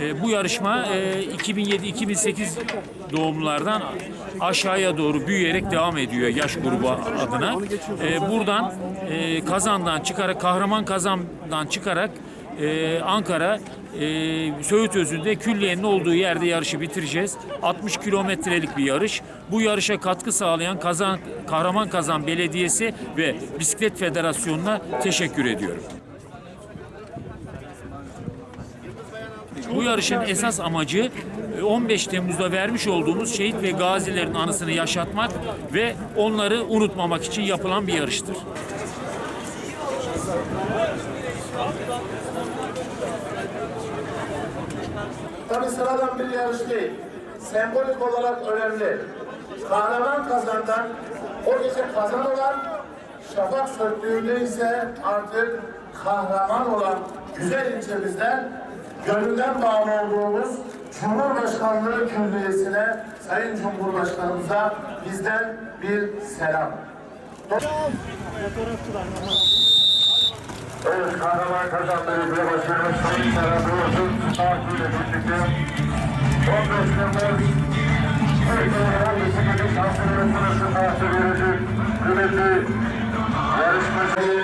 E, bu yarışma e, 2007-2008 doğumlulardan aşağıya doğru büyüyerek devam ediyor yaş grubu adına. E, buradan e, Kazan'dan çıkarak, Kahraman Kazan'dan çıkarak e, Ankara e, Söğüt Özü'nde külliyenin olduğu yerde yarışı bitireceğiz. 60 kilometrelik bir yarış. Bu yarışa katkı sağlayan Kazan Kahraman Kazan Belediyesi ve Bisiklet Federasyonu'na teşekkür ediyorum. Bu yarışın esas amacı e, 15 Temmuz'da vermiş olduğumuz şehit ve gazilerin anısını yaşatmak ve onları unutmamak için yapılan bir yarıştır. Tabi sıradan bir yarış değil. Sembolik olarak önemli. Kahraman kazandan o gece kazan olan, şafak söktüğünde ise artık kahraman olan güzel ilçemizden gönülden bağlı olduğumuz Cumhurbaşkanlığı Külliyesi'ne Sayın Cumhurbaşkanımıza bizden bir selam. Evet, kahraman kazan belediye başkanımız Sayın Serhat Uğur'un takibiyle birlikte 15 Temmuz Türkiye'nin bisikletin şampiyonu sırası tahsil edici kıymetli yarışmacı, yarışmacılarımıza başarılar